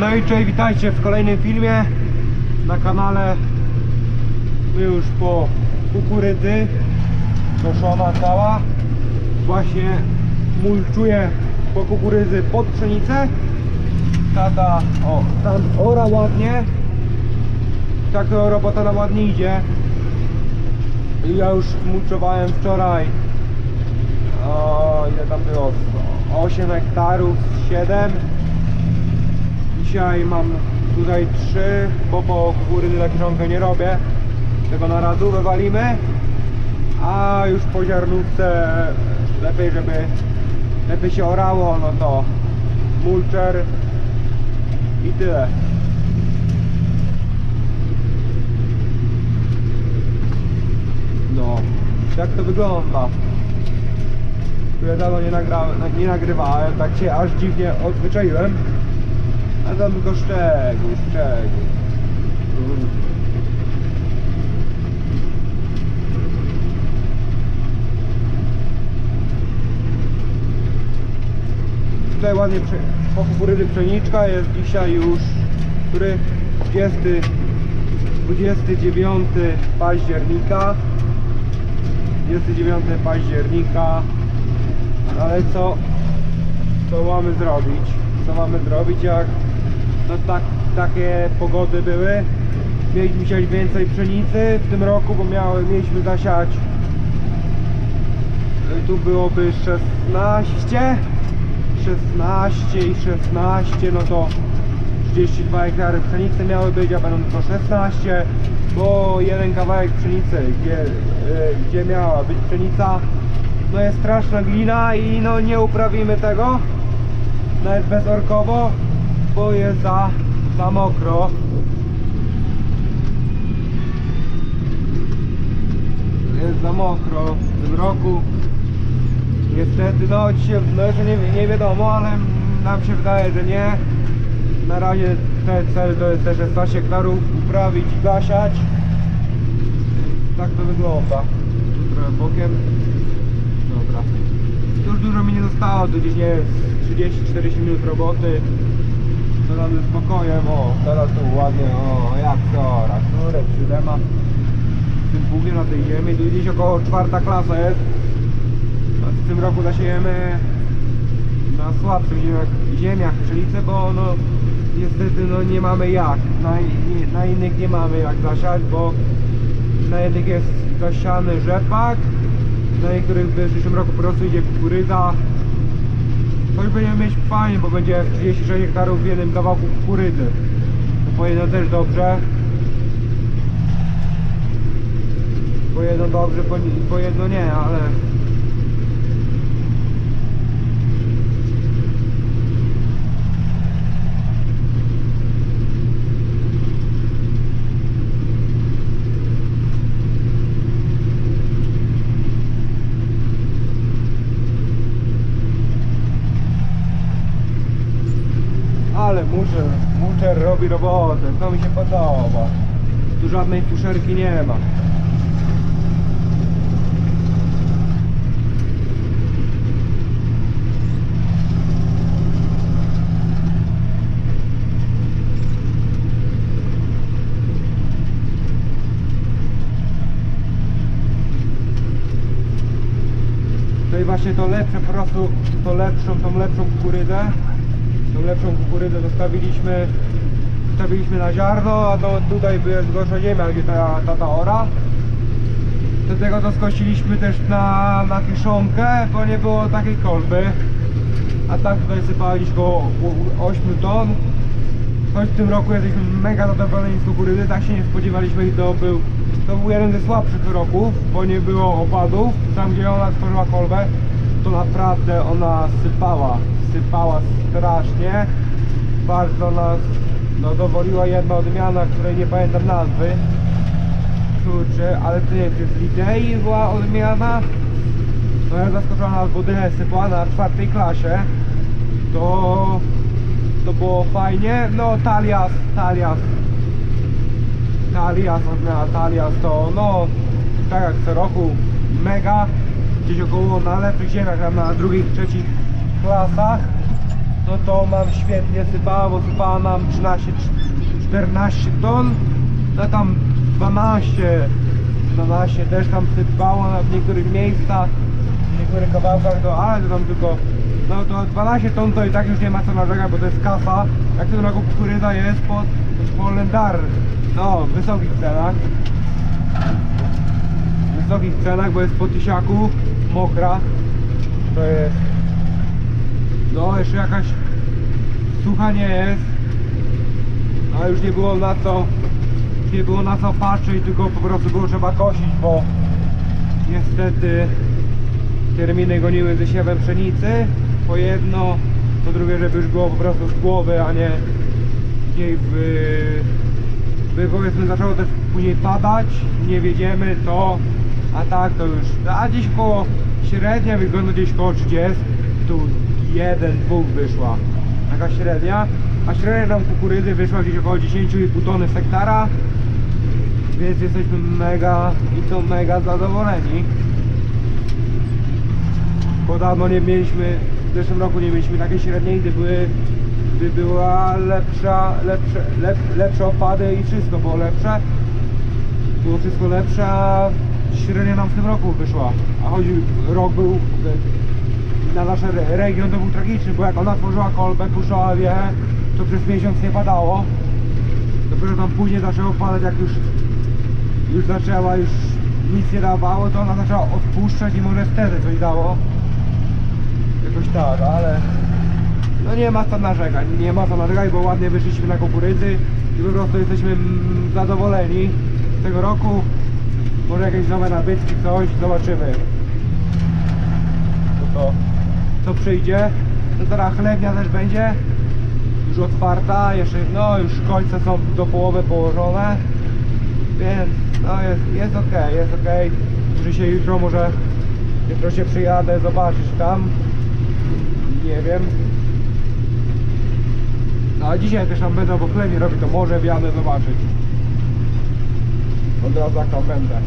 No i cześć, witajcie w kolejnym filmie na kanale. My już po kukurydzy koszona cała. Właśnie mulczuję po kukurydzy pod pszenicę. Tata, o, tam ora ładnie. Tak to robota nam ładnie idzie. I ja już mulczowałem wczoraj. O, ile tam było? 8 hektarów, 7. Dzisiaj mam tutaj 3, bo po kukurydzy tak ciągle nie robię. Tego na radu wywalimy. A już po ziarnówce lepiej, żeby lepiej się orało, no to mulcher i tyle. No, tak to wygląda. Które dawno nie, nagra, nie nagrywałem, tak się aż dziwnie odzwyczaiłem. A tam tylko szczegół, szczegół. Tutaj ładnie prze, po kukurydzy pszeniczka jest dzisiaj już który? 20, 29 października. 29 października. Ale co co mamy zrobić? Co mamy zrobić jak no tak, takie pogody były. Mieliśmy siać więcej pszenicy w tym roku bo miały, mieliśmy zasiać. Y, tu byłoby 16 16 i 16 no to 32 hektary pszenicy miały być, a będą tylko 16 bo jeden kawałek pszenicy gdzie, y, gdzie miała być pszenica no jest straszna glina i no nie uprawimy tego. Nawet bezorkowo bo jest za, za mokro jest za mokro w tym roku Niestety, no dzisiaj, no jeszcze nie, nie wiadomo, ale nam się wydaje, że nie. Na razie ten cel to jest też 16 hektarów uprawić i gasiać. Tak to wygląda. Tu Trochę bokiem. Dobra. Już dużo mi nie zostało, to gdzieś nie wiem, 30-40 minut roboty. Ze spokojem, o, teraz tu ładnie, o, jak to, rakurek, siódema. W tym pługie na tej ziemi, tu gdzieś około czwarta klasa jest. W tym roku zasiejemy na słabszych ziemiach, ziemiach pszenicę, bo no niestety no nie mamy jak. Na, nie, na innych nie mamy jak zasiać, bo na jednych jest zasiany rzepak, na niektórych w przyszłym roku po prostu idzie kukurydza. Coś będziemy mieć fajnie, bo będzie 36 hektarów w jednym kawałku kukurydzy. To po jedno też dobrze. Po jedno dobrze, po, po jedno nie, Ale robi robotę, to mi się podoba. Tu żadnej fuszerki nie ma. Właśnie to lepsze po prostu, to lepszą, tą lepszą kukurydzę tą lepszą kukurydzę zostawiliśmy zostawiliśmy na ziarno, a to tutaj jest gorsza ziemia, gdzie ta, ta, ta ora. Do tego to skosiliśmy też na, na kiszonkę, bo nie było takiej kolby. A tak tutaj sypaliśmy około 8 ton. Choć w tym roku jesteśmy mega zadowoleni z kukurydzy, tak się nie spodziewaliśmy i to był to był jeden ze słabszych roków, bo nie było opadów. Tam gdzie ona stworzyła kolbę to naprawdę ona sypała sypała strasznie. Bardzo nas no, dowoliła jedna odmiana, której nie pamiętam nazwy. Kurczę, ale to nie wiem, czy z Lidei była odmiana. No ja zaskoczona albo dychę sypała na czwartej klasie. To to było fajnie, no Talias, Talias. Talias, odmiana Talias to no tak jak co roku mega. Gdzieś około na lepszych ziemiach, tam na drugich, trzecich klasach no to mam świetnie sypała, bo sypała nam 13, 14 ton, no tam 12, 12 też tam sypało na w niektórych miejscach, w niektórych kawałkach, to ale to tam tylko, no to 12 ton to i tak już nie ma co narzekać, bo to jest kasa, jak tym roku kukurydza jest pod, po lendar, no w wysokich cenach, w wysokich cenach, bo jest po tysiaku, mokra, to jest, no jeszcze jakaś sucha nie jest, a już nie było na co, nie było na co patrzeć, tylko po prostu było trzeba kosić, bo niestety terminy goniły ze siewem pszenicy, po jedno, po drugie, żeby już było po prostu z głowy, a nie gdzieś w, by powiedzmy zaczęło też później padać, nie wiedziemy to, a tak to już, a gdzieś koło średnia wygląda gdzieś koło 30, tu jeden, dwóch wyszła, taka średnia, a średnia nam kukurydzy wyszła gdzieś około 10,5 tony z hektara, więc jesteśmy mega i to mega zadowoleni. Bo dawno nie mieliśmy, w zeszłym roku nie mieliśmy takiej średniej, gdy były gdy była lepsza, lepsze, lep, lepsze opady i wszystko było lepsze. Było wszystko lepsze, a średnia nam w tym roku wyszła. A choć rok był na nasz re- region to był tragiczny, bo jak ona tworzyła kolbę, puszczała wiechę, to przez miesiąc nie padało. Dopiero tam później zaczęło padać, jak już, już zaczęła, już nic nie dawało, to ona zaczęła odpuszczać i może wtedy coś dało. Jakoś tak, ale no nie ma co narzekać, nie ma co narzekać, bo ładnie wyszliśmy na kukurydzy i po prostu jesteśmy zadowoleni z tego roku. Może jakieś nowe nabytki, coś, zobaczymy. To to, co przyjdzie. To teraz też będzie już otwarta, jeszcze no już końce są do połowy położone. Więc no jest, jest ok, jest ok. Że się jutro może jutro się przyjadę zobaczyć tam. Nie wiem. No a dzisiaj też tam będę, bo chlebie robi, to może wjadę zobaczyć. Od razu jak tam będę.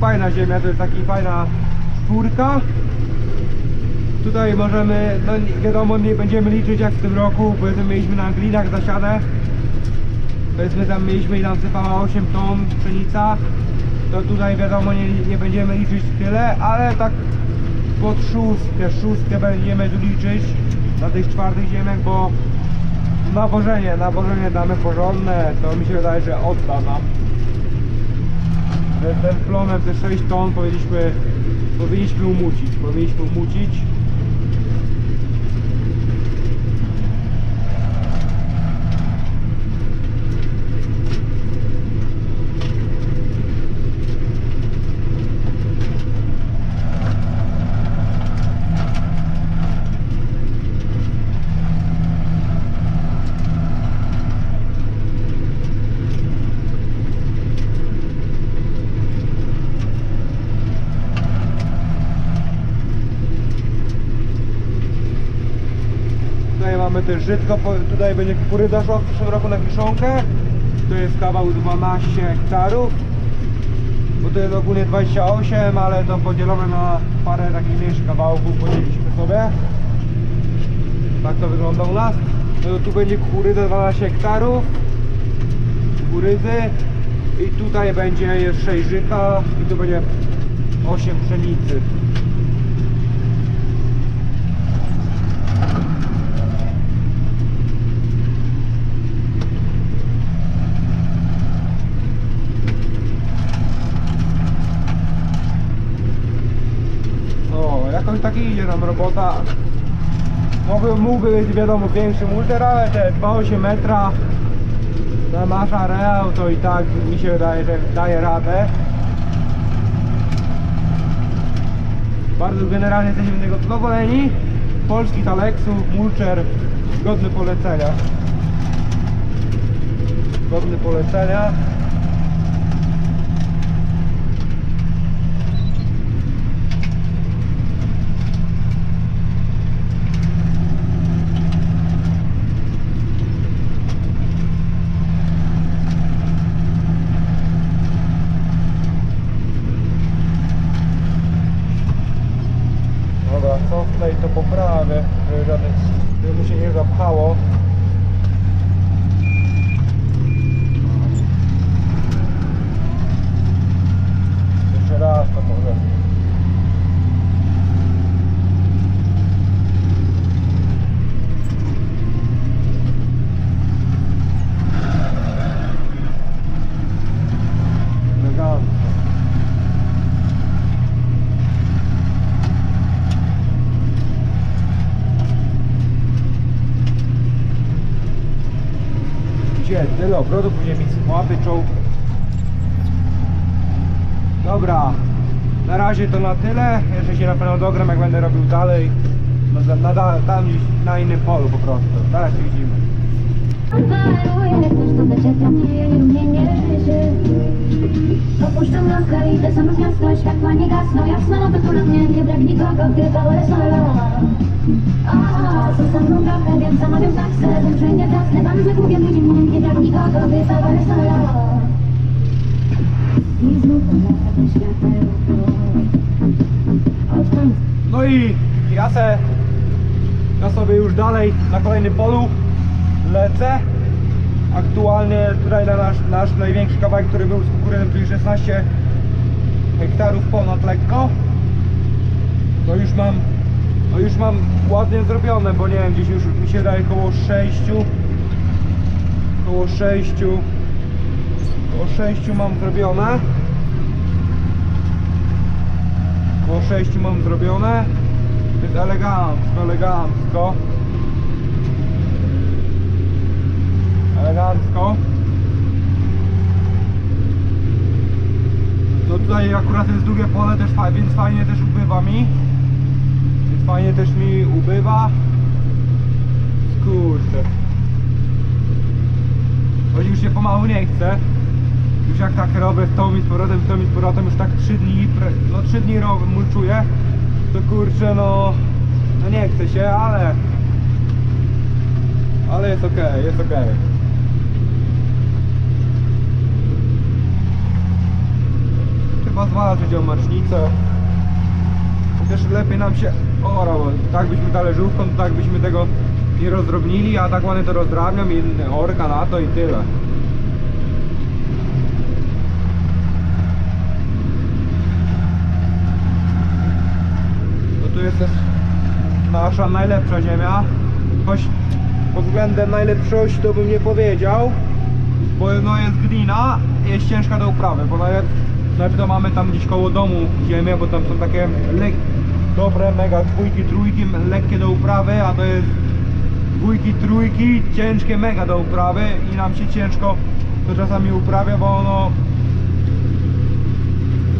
Fajna ziemia, to jest taka fajna czwórka. Tutaj możemy, no wiadomo nie będziemy liczyć jak w tym roku, powiedzmy mieliśmy na glinach zasiadę. Powiedzmy tam mieliśmy i nam sypała 8 ton pszenica. To tutaj wiadomo nie, nie będziemy liczyć tyle, ale tak pod szóstkę, szóstkę będziemy tu liczyć na tych czwartych ziemiach, bo nawożenie, nawożenie damy porządne, to mi się wydaje, że odda nam ten plonem te 6 ton powinniśmy, powinniśmy umucić, powinniśmy umucić. Tutaj mamy też żytko, po- tutaj będzie kukurydza w przyszłym roku na kiszonkę. To jest kawał 12 hektarów. Bo to jest ogólnie 28, ale to podzielone na parę takich mniejszych kawałków podzieliliśmy sobie. Tak to wygląda u nas. No tu będzie kukurydza 12 hektarów. Kukurydzy. I tutaj będzie 6 żyta i tu będzie 8 pszenicy. O, idzie nam robota. Mógłby, mógłby być wiadomo większy multer, ale te 2,8 metra na masz areał, to i tak mi się wydaje, że daje radę. Bardzo generalnie jesteśmy z niego zadowoleni. Polski Talexu, Mulcher, godny polecenia. Godny polecenia. Dobra, co tutaj to poprawię, żeby, żadnych, żeby mu się nie zapchało. Jeszcze raz to może. Elegancko. Gdzie? Tyle obrotu, później mi łapy czołg. Dobra, na razie to na tyle. Jeszcze się na pewno dogram, jak będę robił dalej. No, na, na, tam gdzieś na innym polu po prostu. Zaraz się widzimy. I Opuszczam lokal, idę sam z miasta, światła nie gasną to tu na mnie nie brak nikogo, tylko wesoła A, co za mną trochę, więc zamawiam taksę Wiem, że nie tam wygubię ludzi mnie Nie brak nikogo, tylko wesoła I znów lata światełko Od końca No i ja se ja sobie już dalej na kolejnym polu lecę. Aktualnie tutaj na nasz, nasz największy kawałek, który był z kukurydzą, czyli 16 hektarów ponad lekko. To już mam no już mam ładnie zrobione, bo nie wiem, gdzieś już mi się daje około 6 około 6 około 6 mam zrobione Około 6 mam zrobione. Jest elegancko, elegancko. Elegancko. To tutaj akurat jest długie pole, też fa- więc fajnie też ubywa mi. Więc fajnie też mi ubywa. Kurczę. Choć już się pomału nie chce. Już jak tak robię w tą i z powrotem, w tą i z powrotem, już tak 3 dni, no 3 dni robię, mulczuję, to kurczę no, no nie chce się, ale, ale jest okej, jest okej. Trzeba zwalczyć o macznicę. Chociaż lepiej nam się orał, bo tak byśmy talerzówką, to tak byśmy tego nie rozdrobnili, a tak ładnie to rozdrabniam i orka na to i tyle. No tu jest też nasza najlepsza ziemia. Choć pod względem najlepszości to bym nie powiedział, bo no jest glina, jest ciężka do uprawy, bo nawet, nawet to mamy tam gdzieś koło domu ziemię, bo tam są takie dobre mega dwójki, trójki, lekkie do uprawy, a to jest dwójki, trójki, ciężkie mega do uprawy i nam się ciężko to czasami uprawia, bo ono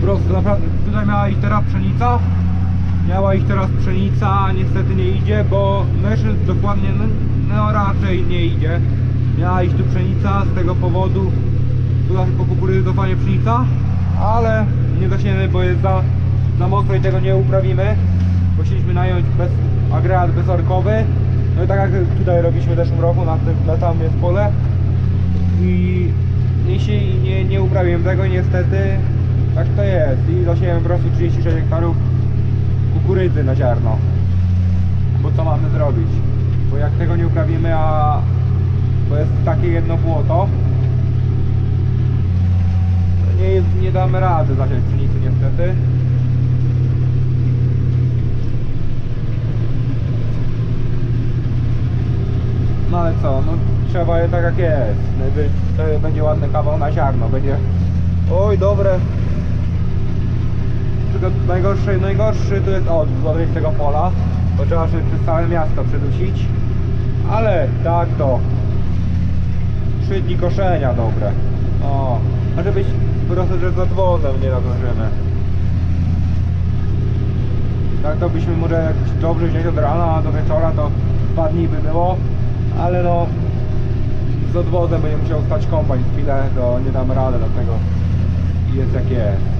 po prostu naprawdę tutaj miała iść teraz pszenica miała iść teraz pszenica niestety nie idzie bo no jeszcze dokładnie no, no raczej nie idzie miała iść tu pszenica z tego powodu tutaj po kukurydzy dopanie pszenica ale nie dosiemy bo jest za, za mokro i tego nie uprawimy. Bo chcieliśmy nająć bez, agregat bezorkowy. No i tak jak tutaj robiliśmy w zeszłym roku na tym na tam jest pole. I jeśli nie, nie uprawiłem tego niestety tak to jest. I zasiałem po prostu 36 hektarów kukurydzy na ziarno. Bo co mamy zrobić? Bo jak tego nie uprawimy a to jest takie jedno błoto to nie, jest, nie damy rady zasiać pszenicy niestety No ale co, no trzeba je tak jak jest. Najwy- To będzie ładny kawał na ziarno, będzie... Oj, dobre. Tylko najgorszy, najgorszy to jest od złowić tego pola, bo trzeba się przez całe miasto przedusić. Ale tak to Trzy dni koszenia dobre. O, a żebyś po prostu że z odwozem nie nadążymy. Tak to byśmy może jak dobrze wziąć od rana do wieczora to dwa dni by było, ale no z odwozem będzie musiał stać kombajn chwilę, to nie damy rady do tego. Jest jak jest.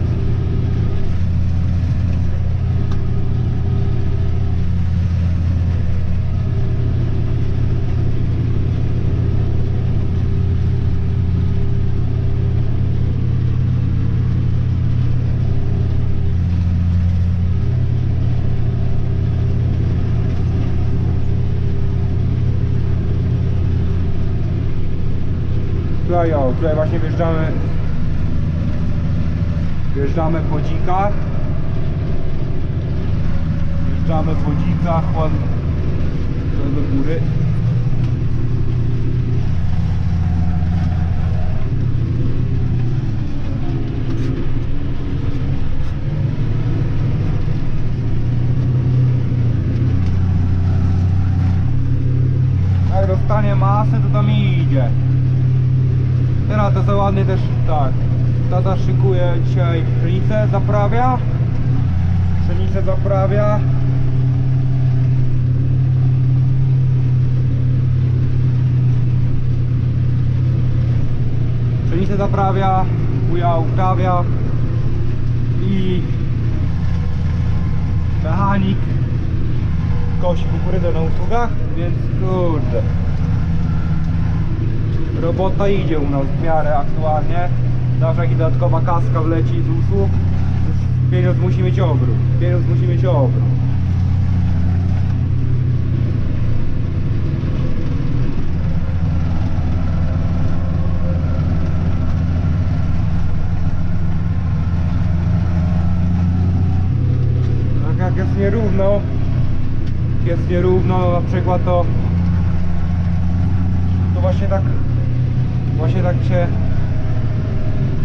O, tutaj właśnie wjeżdżamy Wjeżdżamy po dzikach. Wjeżdżamy po dzikach do góry Jak dostanie masę to tam idzie Za ładnie też tak. Tata szykuje dzisiaj pszenicę, zaprawia. Pszenicę zaprawia. Pszenicę zaprawia, buja uprawia i mechanik kosi kukurydzę na usługach, więc kurde robota idzie u nas w miarę aktualnie. Zawsze jak dodatkowa kaska wleci z usług, pieniądz musi mieć obrót. Pieniądz musi mieć obrót. Tak jak jest nierówno, jest nierówno, na przykład to to właśnie tak właśnie tak się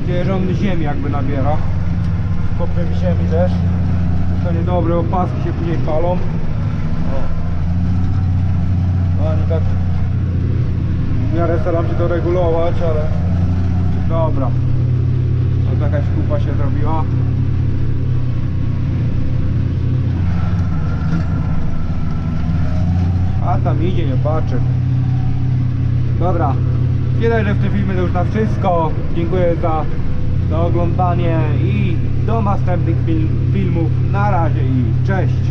dzieje ziemi jakby nabiera kopy w ziemi też to niedobre opaski się później palą. O. no ani tak w miarę staram się to regulować ale dobra. To jakaś kupa się zrobiła. A tam idzie nie patrzy Dobra, tyle, że w tym filmie to już na wszystko. Dziękuję za, za oglądanie i do następnych film, filmów. Na razie i cześć.